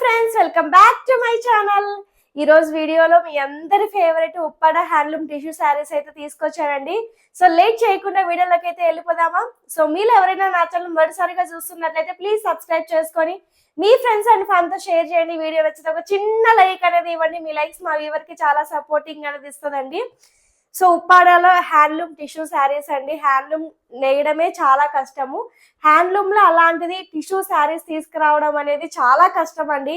Friends welcome back to my channel ఈ రోజు వీడియోలో మీ అందరి favourite Uppada handloom tissue saris అయితే తీసుకొచ్చానండి. సో లేట్ చేయకుండా వీడియోలోకి అయితే వెళ్ళిపోదామా? సో మీలో ఎవరైనా నా ఛానల్ మొదటిసారిగా చూస్తున్నట్లయితే ప్లీజ్ సబ్స్క్రైబ్ చేసుకొని మీ ఫ్రెండ్స్ అండ్ ఫ్యామిలీతో షేర్ చేయండి. వీడియో నచ్చితే ఒక చిన్న లైక్ అనేది ఇవ్వండి. మీ లైక్స్ మా వ్యూవర్ చాలా సపోర్టింగ్ అనేది ఇస్తుందండి. సో ఉప్పాడలో హ్యాండ్లూమ్ టిష్యూ శారీస్ అండి. హ్యాండ్లూమ్ నేయడమే చాలా కష్టము. హ్యాండ్లూమ్లో అలాంటిది టిష్యూ శారీస్ తీసుకురావడం అనేది చాలా కష్టం అండి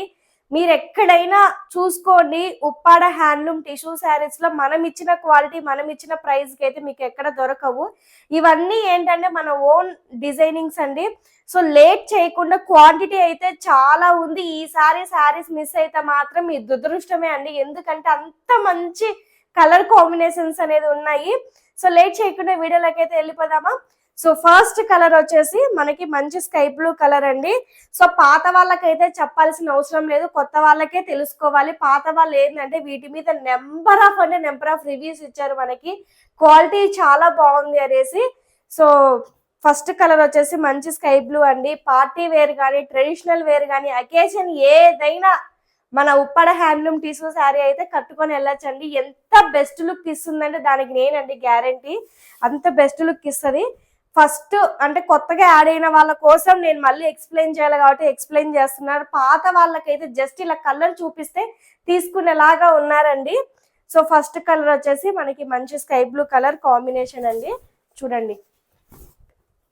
మీరు ఎక్కడైనా చూసుకోండి ఉప్పాడ హ్యాండ్లూమ్ టిష్యూ శారీస్లో మనం ఇచ్చిన క్వాలిటీ మనం ఇచ్చిన ప్రైస్కి అయితే మీకు ఎక్కడ దొరకవు. ఇవన్నీ ఏంటంటే మన ఓన్ డిజైనింగ్స్ అండి. సో లేట్ చేయకుండా క్వాంటిటీ అయితే చాలా ఉంది. ఈసారి శారీస్ మిస్ అయితే మాత్రం మీ దురదృష్టమే అండి. ఎందుకంటే అంత మంచి కలర్ కాంబినేషన్స్ అనేది ఉన్నాయి. సో లేట్ చేయకుండా వీడియోలోకి అయితే వెళ్ళిపోదామా? సో ఫస్ట్ కలర్ వచ్చేసి మనకి మంచి స్కై బ్లూ కలర్ అండి. సో పాత వాళ్ళకైతే చెప్పాల్సిన అవసరం లేదు. కొత్త వాళ్ళకే తెలుసుకోవాలి. పాత వాళ్ళు ఏంటంటే వీటి మీద నెంబర్ ఆఫ్ అంటే నెంబర్ ఆఫ్ రివ్యూస్ ఇచ్చారు మనకి. క్వాలిటీ చాలా బాగుంది అనేసి. సో ఫస్ట్ కలర్ వచ్చేసి మంచి స్కై బ్లూ అండి. పార్టీ వేర్ కానీ ట్రెడిషనల్ వేర్ కానీ అకేషన్ ఏదైనా మన ఉప్పడ హ్యాండ్లూమ్ తీసుకున్న శారీ అయితే కట్టుకొని వెళ్ళొచ్చండి. ఎంత బెస్ట్ లుక్ ఇస్తుందంటే దానికి నేనండి గ్యారంటీ అంత బెస్ట్ లుక్ ఇస్తుంది. ఫస్ట్ అంటే కొత్తగా యాడ్ అయిన వాళ్ళ కోసం నేను మళ్ళీ ఎక్స్ప్లెయిన్ చేయాలి కాబట్టి ఎక్స్ప్లెయిన్ చేస్తున్నారు. పాత వాళ్ళకైతే జస్ట్ ఇలా కలర్ చూపిస్తే తీసుకునేలాగా ఉన్నారండి. సో ఫస్ట్ కలర్ వచ్చేసి మనకి మంచి స్కై బ్లూ కలర్ కాంబినేషన్ అండి. చూడండి.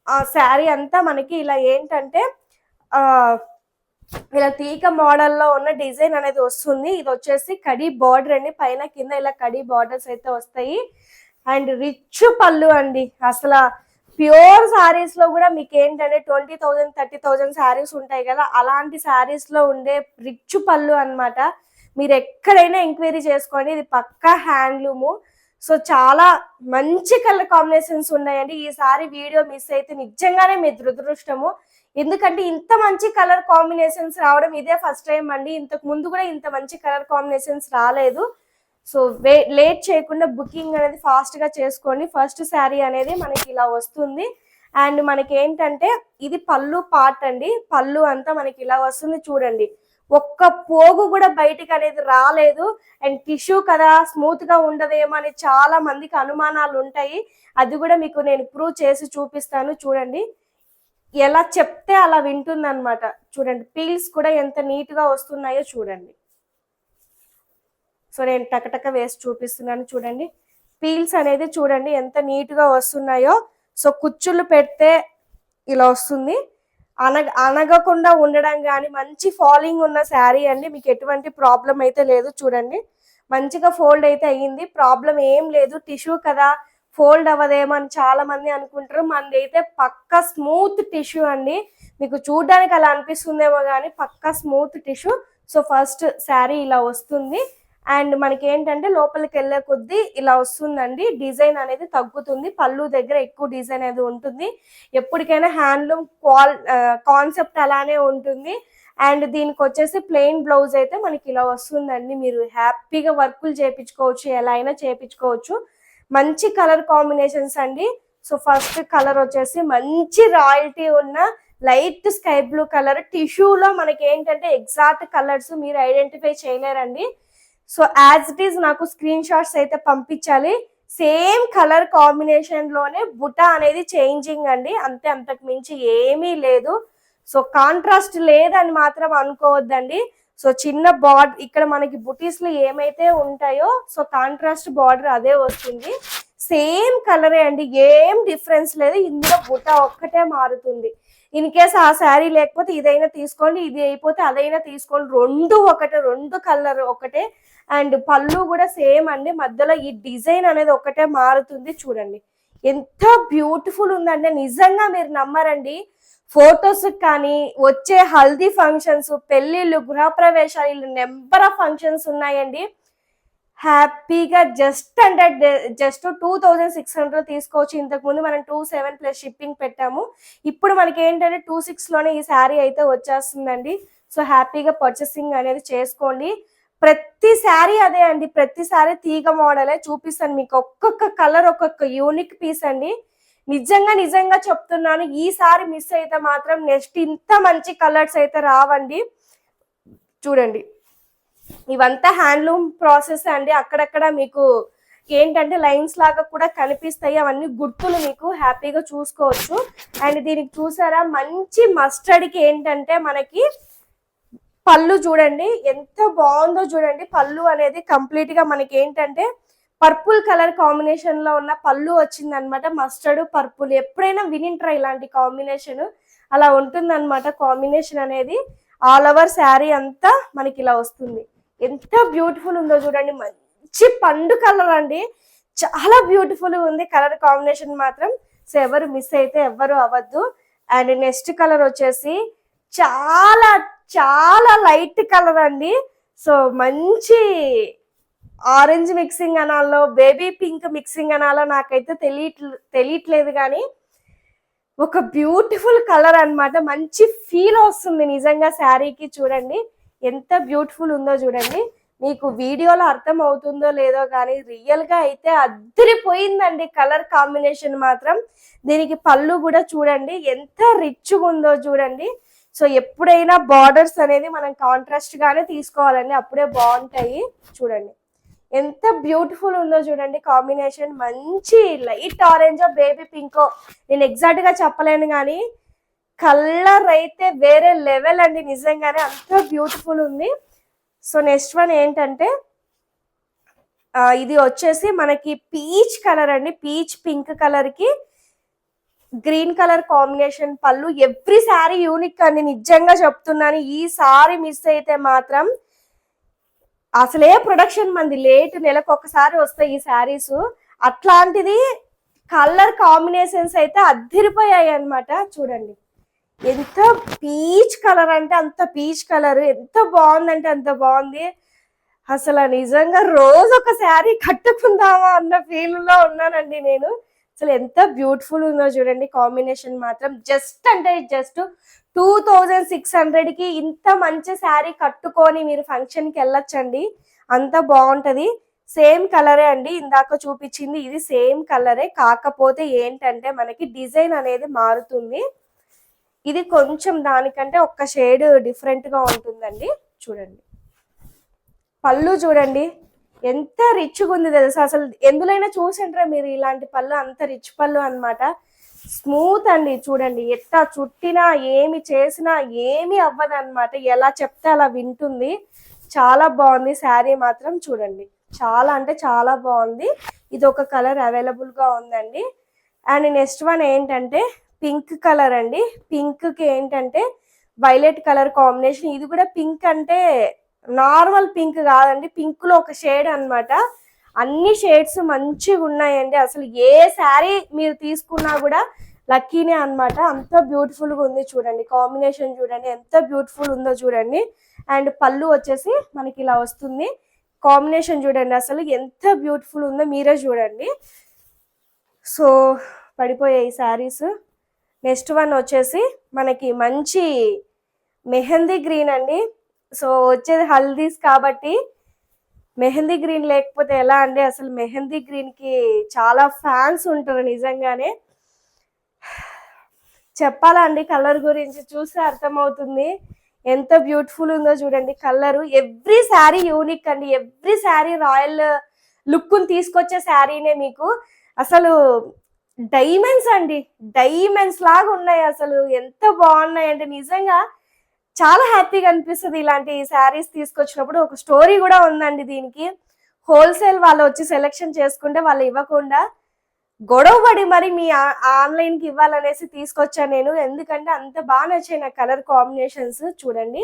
ఆ శారీ అంతా మనకి ఇలా ఏంటంటే ఆ ఇలా తీక మోడల్లో ఉన్న డిజైన్ అనేది వస్తుంది. ఇది వచ్చేసి కడి బార్డర్ అండి. పైన కింద ఇలా కడి బార్డర్స్ అయితే వస్తాయి. అండ్ రిచ్ పళ్ళు అండి. అసలు ప్యూర్ శారీస్లో కూడా మీకు ఏంటంటే twenty thousand thirty thousand saris ఉంటాయి కదా. అలాంటి శారీస్లో ఉండే రిచ్ పళ్ళు అన్నమాట. మీరు ఎక్కడైనా ఎంక్వైరీ చేసుకోండి. ఇది పక్కా హ్యాండ్లూము. సో చాలా మంచి కలర్ కాంబినేషన్స్ ఉన్నాయండి. ఈసారి వీడియో మిస్ అయితే నిజంగానే మీ దురదృష్టము. ఎందుకంటే ఇంత మంచి కలర్ కాంబినేషన్స్ రావడం ఇదే ఫస్ట్ టైం అండి. ఇంతకు ముందు కూడా ఇంత మంచి కలర్ కాంబినేషన్స్ రాలేదు. సో వే లేట్ చేయకుండా బుకింగ్ అనేది ఫాస్ట్గా చేసుకోండి. ఫస్ట్ శారీ అనేది మనకి ఇలా వస్తుంది. అండ్ మనకి ఏంటంటే ఇది పళ్ళు పార్ట్ అండి. పళ్ళు అంతా మనకి ఇలా వస్తుంది చూడండి. ఒక్క పోగు కూడా బయటికి అనేది రాలేదు. అండ్ టిష్యూ కదా స్మూత్గా ఉండదేమో అని చాలా మందికి అనుమానాలు ఉంటాయి. అది కూడా మీకు నేను ప్రూవ్ చేసి చూపిస్తాను చూడండి. ఎలా చెప్తే అలా వింటుంది అనమాట చూడండి పీల్స్ కూడా ఎంత నీట్గా వస్తున్నాయో చూడండి. సో నేను టకటక వేసి చూపిస్తున్నాను చూడండి. పీల్స్ అనేది చూడండి ఎంత నీట్గా వస్తున్నాయో. సో కుచ్చులు పెడితే ఇలా వస్తుంది. అనగ అనగకుండా ఉండడం కానీ మంచి ఫాలింగ్ ఉన్న శారీ అండి. మీకు ఎటువంటి ప్రాబ్లం అయితే లేదు చూడండి. మంచిగా ఫోల్డ్ అయితే అయ్యింది. ప్రాబ్లం ఏం లేదు. టిష్యూ కదా ఫోల్డ్ అవ్వదేమో అని చాలా మంది అనుకుంటారు. మనది అయితే పక్క స్మూత్ టిష్యూ అండి. మీకు చూడడానికి అలా అనిపిస్తుందేమో కానీ పక్క smooth tissue. So first sari ఇలా వస్తుంది. అండ్ మనకి ఏంటంటే లోపలికి వెళ్ళే కొద్దీ ఇలా వస్తుందండి. డిజైన్ అనేది తగ్గుతుంది. పళ్ళు దగ్గర ఎక్కువ డిజైన్ అనేది ఉంటుంది. ఎప్పటికైనా హ్యాండ్లూమ్ క్వాల్ కాన్సెప్ట్ అలానే ఉంటుంది. అండ్ దీనికి వచ్చేసి ప్లెయిన్ బ్లౌజ్ అయితే మనకి ఇలా వస్తుందండి. మీరు హ్యాపీగా వర్కులు చేయించుకోవచ్చు ఎలా అయినా చేపించుకోవచ్చు మంచి కలర్ కాంబినేషన్స్ అండి. సో ఫస్ట్ కలర్ వచ్చేసి మంచి రాయల్టీ ఉన్న లైట్ స్కై బ్లూ కలర్. టిష్యూలో మనకి ఏంటంటే ఎగ్జాక్ట్ కలర్స్ మీరు ఐడెంటిఫై చేయలేరండి. సో యాజ్ ఇట్ ఈస్ నాకు స్క్రీన్ షాట్స్ అయితే పంపించాలి. సేమ్ కలర్ కాంబినేషన్లోనే బుటా అనేది చేంజింగ్ అండి. అంతే అంతకు మించి ఏమీ లేదు. సో కాంట్రాస్ట్ లేదని మాత్రం అనుకోవద్దండి. సో చిన్న బార్డర్ ఇక్కడ మనకి బుటీస్లో ఏమైతే ఉంటాయో సో కాంట్రాస్ట్ బార్డర్ అదే వస్తుంది. సేమ్ కలరే అండి ఏం డిఫరెన్స్ లేదు. ఇందులో బుట్ట ఒక్కటే మారుతుంది. ఇన్ కేస్ ఆ శారీ లేకపోతే ఇదైనా తీసుకోండి ఇది అయిపోతే అదైనా తీసుకోండి. రెండు ఒకటే రెండు కలర్ ఒకటే. అండ్ పళ్ళు కూడా సేమ్ అండి. మధ్యలో ఈ డిజైన్ అనేది ఒకటే మారుతుంది. చూడండి. ఎంత బ్యూటిఫుల్ ఉందంటే నిజంగా మీరు నమ్మరండి. ఫొటోస్ కానీ వచ్చే హల్దీ ఫంక్షన్స్ పెళ్ళిళ్ళు గృహప్రవేశాలు నెంబర్ ఆఫ్ ఫంక్షన్స్ ఉన్నాయండి. హ్యాపీగా జస్ట్ అంటే just two thousand six hundred తీసుకోవచ్చు. ఇంతకు ముందు మనం టూ సెవెన్ ప్లస్ షిప్పింగ్ పెట్టాము. ఇప్పుడు మనకి ఏంటంటే టూ సిక్స్లోనే ఈ శారీ అయితే వచ్చేస్తుందండి. సో హ్యాపీగా పర్చేసింగ్ అనేది చేసుకోండి. ప్రతి శారీ అదే అండి. ప్రతి శారీ తీగ మోడలే చూపిస్తాను. మీకు ఒక్కొక్క కలర్ ఒక్కొక్క యూనిక్ పీస్ అండి. నిజంగా నిజంగా చెప్తున్నాను ఈసారి మిస్ అయితే మాత్రం నెక్స్ట్ ఇంత మంచి కలర్స్ అయితే రావండి. చూడండి ఇవంతా హ్యాండ్లూమ్ ప్రాసెస్ అండి. అక్కడక్కడ మీకు ఏంటంటే లైన్స్ లాగా కూడా కనిపిస్తాయి. అవన్నీ గుర్తులు మీకు హ్యాపీగా చూసుకోవచ్చు. అండ్ దీనికి చూసారా మంచి మస్టర్డ్కి ఏంటంటే మనకి పళ్ళు చూడండి ఎంత బాగుందో చూడండి. పళ్ళు అనేది కంప్లీట్గా మనకి ఏంటంటే పర్పుల్ కలర్ కాంబినేషన్లో ఉన్న పళ్ళు వచ్చింది అనమాట మస్టర్డ్ పర్పుల్. ఎప్పుడైనా వినింట్రా ఇలాంటి కాంబినేషన్? అలా ఉంటుంది అనమాట కాంబినేషన్ అనేది. ఆల్ ఓవర్ శారీ అంతా మనకి ఇలా వస్తుంది. ఎంత బ్యూటిఫుల్ ఉందో చూడండి. మంచి పండు కలర్ అండి. చాలా బ్యూటిఫుల్ ఉంది కలర్ కాంబినేషన్ మాత్రం. సో ఎవరు మిస్ అయితే ఎవరు అవ్వద్దు. అండ్ నెక్స్ట్ కలర్ వచ్చేసి చాలా చాలా లైట్ కలర్ అండి. సో మంచి ఆరెంజ్ మిక్సింగ్ అనాలో బేబీ పింక్ మిక్సింగ్ అనాలో నాకైతే తెలియట్లే తెలియట్లేదు కానీ ఒక బ్యూటిఫుల్ కలర్ అన్నమాట. మంచి ఫీల్ వస్తుంది నిజంగా శారీకి చూడండి. ఎంత బ్యూటిఫుల్ ఉందో చూడండి. మీకు వీడియోలో అర్థం అవుతుందో లేదో కానీ రియల్గా అయితే అద్దరిపోయిందండి కలర్ కాంబినేషన్ మాత్రం. దీనికి పళ్ళు కూడా చూడండి. ఎంత రిచ్గా ఉందో చూడండి. సో ఎప్పుడైనా బార్డర్స్ అనేది మనం కాంట్రాస్ట్గానే తీసుకోవాలండి. అప్పుడే బాగుంటాయి. చూడండి. ఎంత బ్యూటిఫుల్ ఉందో చూడండి. కాంబినేషన్ మంచి లైట్ ఆరెంజ్ బేబీ పింకో నేను ఎగ్జాక్ట్గా చెప్పలేను కానీ కలర్ అయితే వేరే లెవెల్ అండి నిజంగానే. అంత బ్యూటిఫుల్ ఉంది. సో నెక్స్ట్ వన్ ఏంటంటే ఇది వచ్చేసి మనకి పీచ్ కలర్ అండి. పీచ్ పింక్ కలర్కి గ్రీన్ కలర్ కాంబినేషన్ పళ్ళు. ఎవ్రీ సారీ యూనిక్ అండి. నిజంగా చెప్తున్నాను. ఈ సారీ మిస్ అయితే మాత్రం అసలే ప్రొడక్షన్ మంది. లేట్ నెలకు ఒకసారి వస్తాయి ఈ శారీస్ అట్లాంటిది కలర్ కాంబినేషన్స్ అయితే అద్దరిపోయాయి అనమాట చూడండి. ఎంత పీచ్ కలర్ అంటే అంత పీచ్ కలర్ ఎంత బాగుందంటే అంత బాగుంది. అసలు నిజంగా రోజు ఒక శారీ కట్టుకుందామా అన్న ఫీల్లో ఉన్నానండి నేను. అసలు ఎంత బ్యూటిఫుల్ ఉందో చూడండి. కాంబినేషన్ మాత్రం జస్ట్ అంటే జస్ట్ టూ థౌజండ్ సిక్స్ హండ్రెడ్కి ఇంత మంచి శారీ కట్టుకొని మీరు ఫంక్షన్కి వెళ్ళొచ్చండి. అంత బాగుంటది. సేమ్ కలరే అండి. ఇందాక చూపించింది ఇది సేమ్ కలరే. కాకపోతే ఏంటంటే మనకి డిజైన్ అనేది మారుతుంది. ఇది కొంచెం దానికంటే ఒక్క షేడ్ డిఫరెంట్గా ఉంటుందండి. చూడండి. పళ్ళు చూడండి. ఎంత రిచ్గా ఉంది తెలుసా? అసలు ఎందులైనా చూసింటారా మీరు ఇలాంటి పళ్ళు? అంత రిచ్ పళ్ళు అనమాట స్మూత్ అండి చూడండి. ఎట్లా చుట్టినా ఏమి చేసినా ఏమి అవ్వదు అనమాట ఎలా చెప్తే అలా వింటుంది. చాలా బాగుంది శారీ మాత్రం చూడండి. చాలా అంటే చాలా బాగుంది. ఇది ఒక కలర్ అవైలబుల్గా ఉందండి. అండ్ నెక్స్ట్ వన్ ఏంటంటే పింక్ కలర్ అండి. పింక్కి ఏంటంటే వైలెట్ కలర్ కాంబినేషన్. ఇది కూడా పింక్ అంటే నార్మల్ పింక్ కాదండి. పింక్లో ఒక షేడ్ అన్నమాట. అన్ని షేడ్స్ మంచిగా ఉన్నాయండి అసలు ఏ శారీ మీరు తీసుకున్నా కూడా లక్కీనే అన్నమాట. అంత బ్యూటిఫుల్గా ఉంది చూడండి. కాంబినేషన్ చూడండి. ఎంత బ్యూటిఫుల్ ఉందో చూడండి. అండ్ పళ్ళు వచ్చేసి మనకి ఇలా వస్తుంది. కాంబినేషన్ చూడండి. అసలు ఎంత బ్యూటిఫుల్ ఉందో మీరే చూడండి. సో పడిపోయాయి శారీస్. నెక్స్ట్ వన్ వచ్చేసి మనకి మంచి మెహందీ గ్రీన్ అండి. సో వచ్చేది హల్దీస్ కాబట్టి మెహందీ గ్రీన్ లేకపోతే ఎలా అండి? అసలు మెహందీ గ్రీన్కి చాలా ఫ్యాన్స్ ఉంటారు నిజంగానే. చెప్పాలా అండి కలర్ గురించి? చూస్తే అర్థమవుతుంది. ఎంత బ్యూటిఫుల్ ఉందో చూడండి కలర్. ఎవ్రీ శారీ యూనిక్ అండి. ఎవ్రీ శారీ రాయల్ లుక్ తీసుకొచ్చే శారీనే మీకు. అసలు డైమండ్స్ అండి. డైమండ్స్ లాగా ఉన్నాయి అసలు. ఎంత బాగున్నాయి అంటే నిజంగా చాలా హ్యాపీగా అనిపిస్తుంది ఇలాంటి శారీస్ తీసుకొచ్చినప్పుడు. ఒక స్టోరీ కూడా ఉందండి దీనికి. హోల్సేల్ వాళ్ళు వచ్చి సెలెక్షన్ చేసుకుంటే వాళ్ళు ఇవ్వకుండా గొడవ పడి మరి మీ ఆన్లైన్కి ఇవ్వాలనేసి తీసుకొచ్చాను నేను. ఎందుకంటే అంత బాగా నచ్చాయి నా కలర్ కాంబినేషన్స్. చూడండి.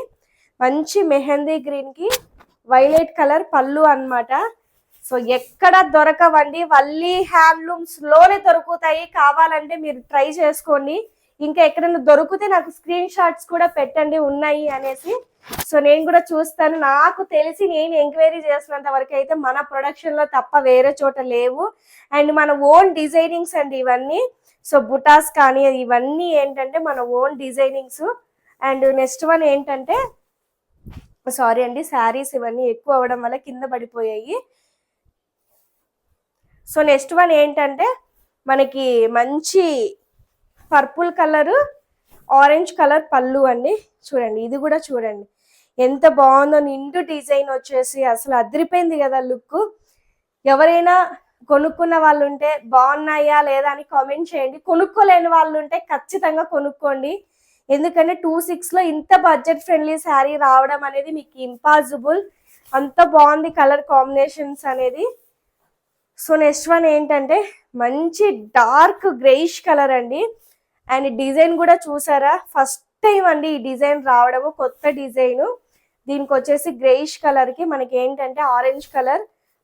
మంచి మెహందీ గ్రీన్కి వైలెట్ కలర్ పళ్ళు అన్నమాట. సో ఎక్కడ దొరకవండి. వల్లీ హ్యాండ్లూమ్స్లోనే దొరుకుతాయి. కావాలంటే మీరు ట్రై చేసుకోండి. ఇంకా ఎక్కడైనా దొరికితే నాకు స్క్రీన్ షాట్స్ కూడా పెట్టండి ఉన్నాయి అనేసి. సో నేను కూడా చూస్తాను. నాకు తెలిసి నేను ఎంక్వైరీ చేసినంత వరకు అయితే మన ప్రొడక్షన్లో తప్ప వేరే చోట లేవు. అండ్ మన ఓన్ డిజైనింగ్స్ అండి ఇవన్నీ. సో బుటాస్ కానీ ఇవన్నీ ఏంటంటే మన own designings and next one ఏంటంటే సారీ అండి శారీస్ ఇవన్నీ ఎక్కువ అవ్వడం వల్ల కింద పడిపోయాయి. సో నెక్స్ట్ వన్ ఏంటంటే మనకి మంచి పర్పుల్ కలర్ ఆరెంజ్ కలర్ పళ్ళు అండి. చూడండి ఇది కూడా చూడండి. ఎంత బాగుందో నిండు డిజైన్ వచ్చేసి అసలు అదిరిపోయింది కదా లుక్. ఎవరైనా కొనుక్కున్న వాళ్ళు ఉంటే బాగున్నాయా లేదా అని కామెంట్ చేయండి. కొనుక్కోలేని వాళ్ళు ఉంటే ఖచ్చితంగా కొనుక్కోండి. ఎందుకంటే టూ సిక్స్లో ఇంత బడ్జెట్ ఫ్రెండ్లీ శారీ రావడం అనేది మీకు ఇంపాసిబుల్. అంత బాగుంది కలర్ కాంబినేషన్స్ అనేది. సో నెక్స్ట్ వన్ ఏంటంటే మంచి డార్క్ గ్రేయిష్ కలర్ అండి. అండ్ డిజైన్ కూడా చూసారా? ఫస్ట్ టైం అండి ఈ డిజైన్ రావడము కొత్త డిజైన్. దీనికి వచ్చేసి గ్రేయిష్ కలర్కి మనకి ఏంటంటే ఆరెంజ్ కలర్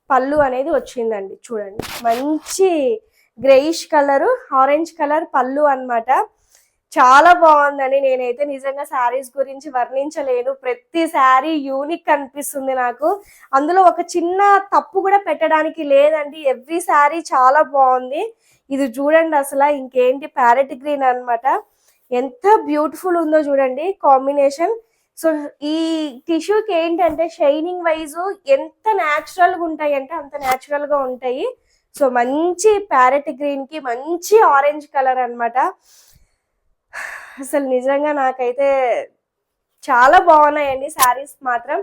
పళ్ళు అనేది వచ్చిందండి. చూడండి. మంచి గ్రేయిష్ కలర్ ఆరెంజ్ కలర్ పళ్ళు అన్నమాట. చాలా బాగుందండి. నేనైతే నిజంగా శారీస్ గురించి వర్ణించలేను. ప్రతి శారీ యూనిక్ అనిపిస్తుంది నాకు. అందులో ఒక చిన్న తప్పు కూడా పెట్టడానికి లేదండి. ఎవ్రీ శారీ చాలా బాగుంది. ఇది చూడండి అసలు ఇంకేంటి ప్యారెట్ గ్రీన్ అన్నమాట. ఎంత బ్యూటిఫుల్ ఉందో చూడండి కాంబినేషన్. సో ఈ టిష్యూకి ఏంటంటే షైనింగ్ వైజ్ ఎంత న్యాచురల్గా ఉంటాయి అంటే అంత న్యాచురల్గా ఉంటాయి. సో మంచి ప్యారెట్ గ్రీన్కి మంచి ఆరెంజ్ కలర్ అన్నమాట. అసలు నిజంగా నాకైతే చాలా బాగున్నాయండి శారీస్ మాత్రం.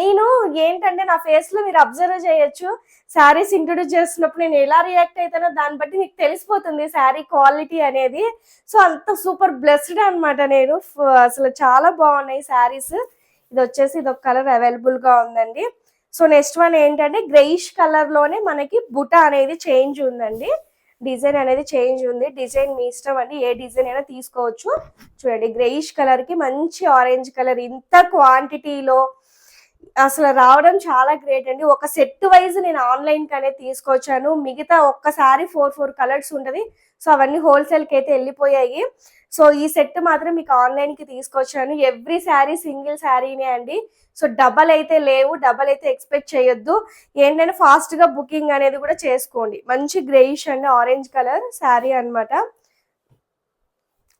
నేను ఏంటంటే నా ఫేస్లో మీరు అబ్జర్వ్ చేయొచ్చు. శారీస్ ఇంట్రొడ్యూస్ చేస్తున్నప్పుడు నేను ఎలా రియాక్ట్ అవుతానో దాన్ని బట్టి మీకు తెలిసిపోతుంది శారీ క్వాలిటీ అనేది. సో అంత సూపర్ బ్లెస్డ్ అనమాట నేను. అసలు చాలా బాగున్నాయి శారీస్. ఇది వచ్చేసి ఇది ఒక కలర్ అవైలబుల్గా ఉందండి. సో నెక్స్ట్ వన్ ఏంటంటే గ్రెయిష్ కలర్లోనే మనకి బుట అనేది చేంజ్ ఉందండి. డిజైన్ అనేది చేంజ్ ఉంది. డిజైన్ మీ ఇష్టం అండి ఏ డిజైన్ అయినా తీసుకోవచ్చు. చూడండి గ్రేయిష్ కలర్కి మంచి ఆరెంజ్ కలర్ ఇంత క్వాంటిటీలో అసలు రావడం చాలా గ్రేట్ అండి. ఒక సెట్ వైజ్ నేను ఆన్లైన్ కనే తీసుకొచ్చాను. మిగతా ఒక్కసారి ఫోర్ ఫోర్ కలర్స్ ఉంటుంది. సో అవన్నీ హోల్సేల్కి అయితే వెళ్ళిపోయాయి. సో ఈ సెట్ మాత్రం మీకు ఆన్లైన్కి తీసుకొచ్చాను. ఎవ్రీ శారీ సింగిల్ శారీనే అండి. సో డబల్ అయితే లేవు. డబల్ అయితే ఎక్స్పెక్ట్ చేయొద్దు. ఏంటంటే ఫాస్ట్గా బుకింగ్ అనేది కూడా చేసుకోండి. మంచి గ్రేయిష్ అండి ఆరెంజ్ కలర్ శారీ అన్నమాట.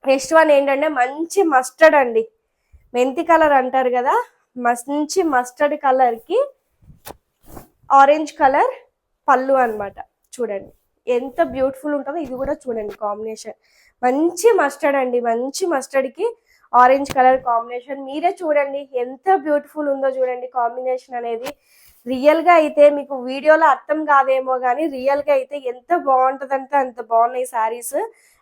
నెక్స్ట్ వన్ ఏంటంటే మంచి మస్టర్డ్ అండి. మెంతి కలర్ అంటారు కదా? మంచి మస్టర్డ్ కలర్కి ఆరెంజ్ కలర్ పళ్ళు అన్నమాట. చూడండి. ఎంత బ్యూటిఫుల్ ఉంటుందో ఇది కూడా చూడండి కాంబినేషన్ మంచి మస్టర్డ్ అండి. మంచి మస్టర్డ్కి ఆరెంజ్ కలర్ కాంబినేషన్ మీరే చూడండి ఎంత బ్యూటిఫుల్ ఉందో చూడండి కాంబినేషన్ అనేది. రియల్గా అయితే మీకు వీడియోలో అర్థం కాదేమో కానీ రియల్గా అయితే ఎంత బాగుంటదంటే అంత బాగున్నాయి శారీస్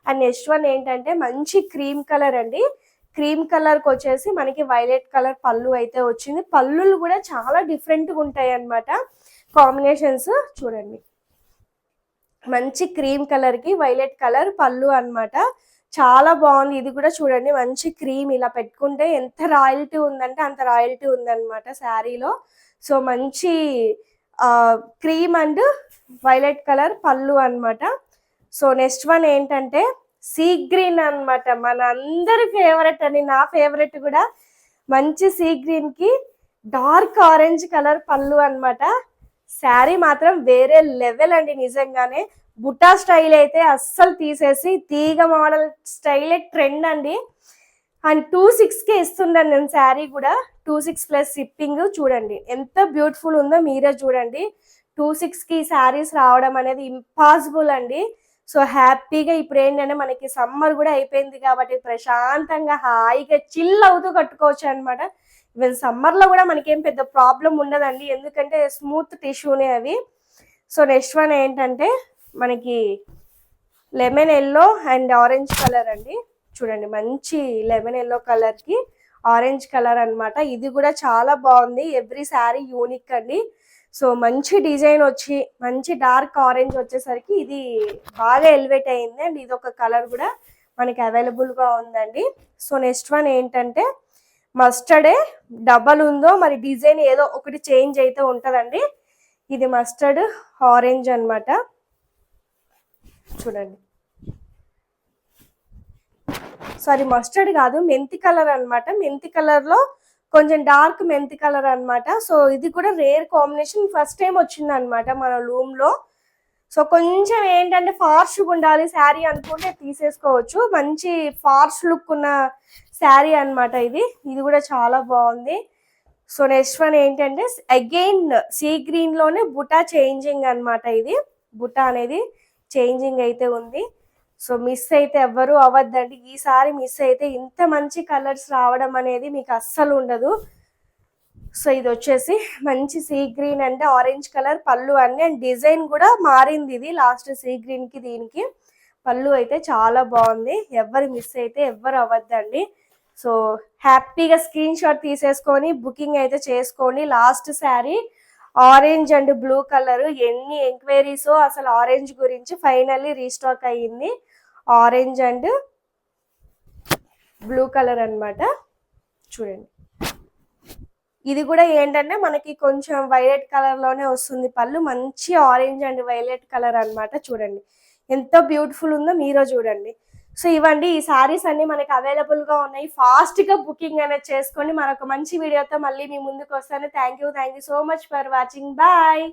అండ్ నెక్స్ట్ వన్ ఏంటంటే మంచి క్రీమ్ కలర్ అండి. క్రీమ్ కలర్కి వచ్చేసి మనకి వైలెట్ కలర్ పళ్ళు అయితే వచ్చింది. పళ్ళులు కూడా చాలా డిఫరెంట్గా ఉంటాయి అన్నమాట. కాంబినేషన్స్ చూడండి. మంచి క్రీమ్ కలర్కి వైలెట్ కలర్ పళ్ళు అన్నమాట. చాలా బాగుంది. ఇది కూడా చూడండి. మంచి క్రీమ్ ఇలా పెట్టుకుంటే ఎంత రాయల్టీ ఉందంటే అంత రాయల్టీ ఉందన్నమాట శారీలో. సో మంచి క్రీమ్ అండ్ వైలెట్ కలర్ పళ్ళు అనమాట సో నెక్స్ట్ వన్ ఏంటంటే సీ గ్రీన్ అన్నమాట. మన అందరి ఫేవరెట్ అని నా ఫేవరెట్ కూడా మంచి సీ గ్రీన్కి డార్క్ ఆరెంజ్ కలర్ పళ్ళు అనమాట శారీ మాత్రం వేరే లెవెల్ అండి నిజంగానే. బుట్టా స్టైల్ అయితే అస్సలు తీసేసి తీగ మోడల్ స్టైలే ట్రెండ్ అండి. అండ్ టూ కి ఇస్తున్నాను నేను శారీ కూడా. టూ సిక్స్ ప్లస్ సిప్పింగ్ చూడండి. ఎంత బ్యూటిఫుల్ ఉందో మీరే చూడండి. టూ కి శారీస్ రావడం అనేది ఇంపాసిబుల్ అండి. సో హ్యాపీగా ఇప్పుడు ఏంటంటే మనకి సమ్మర్ కూడా అయిపోయింది కాబట్టి ప్రశాంతంగా హాయిగా చిల్ అవుతూ కట్టుకోవచ్చు అనమాట ఈవెన్ సమ్మర్లో కూడా మనకేం పెద్ద ప్రాబ్లం ఉండదండి. ఎందుకంటే స్మూత్ టిష్యూనే అవి. సో నెక్స్ట్ వన్ ఏంటంటే మనకి lemon yellow and orange colour అండి. చూడండి మంచి లెమన్ ఎల్లో కలర్కి ఆరెంజ్ కలర్ అన్నమాట. ఇది కూడా చాలా బాగుంది. ఎవ్రీ శారీ యూనిక్ అండి. సో మంచి డిజైన్ వచ్చి మంచి డార్క్ ఆరెంజ్ వచ్చేసరికి ఇది బాగా ఎలివేట్ అయింది అండ్ ఇది ఒక కలర్ కూడా మనకి అవైలబుల్గా ఉందండి. సో నెక్స్ట్ వన్ ఏంటంటే మస్టర్డే డబల్ ఉందో మరి డిజైన్ ఏదో ఒకటి చేంజ్ అయితే ఉంటుందండి. ఇది మస్టర్డ్ ఆరెంజ్ అన్నమాట. చూడండి. సారీ మస్టర్డ్ కాదు మెంతి కలర్ అనమాట మెంతి కలర్లో కొంచెం డార్క్ మెంతి కలర్ అనమాట సో ఇది కూడా రేర్ కాంబినేషన్. ఫస్ట్ టైం వచ్చింది అనమాట మన రూమ్లో. సో కొంచెం ఏంటంటే ఫార్ష్ ఉండాలి శారీ అనుకుంటే తీసేసుకోవచ్చు. మంచి ఫార్ష్ లుక్ ఉన్న శారీ అన్నమాట ఇది. ఇది కూడా చాలా బాగుంది. సో నెక్స్ట్ వన్ ఏంటంటే అగైన్ సీ గ్రీన్లోనే బుటా చేంజింగ్ అన్నమాట ఇది. బుటా అనేది చేంజింగ్ అయితే ఉంది. సో మిస్ అయితే ఎవ్వరు అవ్వద్దండి. ఈసారి మిస్ అయితే ఇంత మంచి కలర్స్ రావడం అనేది మీకు అస్సలు ఉండదు. సో ఇది వచ్చేసి మంచి సీ గ్రీన్ అంటే ఆరెంజ్ కలర్ పళ్ళు అన్ని అండ్ డిజైన్ కూడా మారింది ఇది. లాస్ట్ సీ గ్రీన్కి దీనికి పళ్ళు అయితే చాలా బాగుంది. ఎవరు మిస్ అయితే ఎవ్వరు అవ్వద్దండి. సో హ్యాపీగా స్క్రీన్ షాట్ తీసేసుకొని బుకింగ్ అయితే చేసుకోండి. Last sari orange and blue colour ఎన్ని ఎంక్వైరీస్ అసలు ఆరెంజ్ గురించి ఫైనల్లీ రీస్టాక్ అయ్యింది. ఆరెంజ్ అండ్ బ్లూ కలర్ అన్నమాట. చూడండి. ఇది కూడా ఏంటంటే మనకి కొంచెం వైలెట్ కలర్లోనే వస్తుంది పళ్ళు. మంచి ఆరెంజ్ అండ్ వైలెట్ కలర్ అన్నమాట. చూడండి. ఎంత బ్యూటిఫుల్ ఉందో మీరో చూడండి. సో ఇవ్వండి ఈ సారీస్ అన్ని మనకి అవైలబుల్గా ఉన్నాయి. ఫాస్ట్గా బుకింగ్ అనేది చేసుకోండి. మరొక మంచి వీడియోతో మళ్ళీ మీ ముందుకు వస్తాను. Thank you thank you so much for watching bye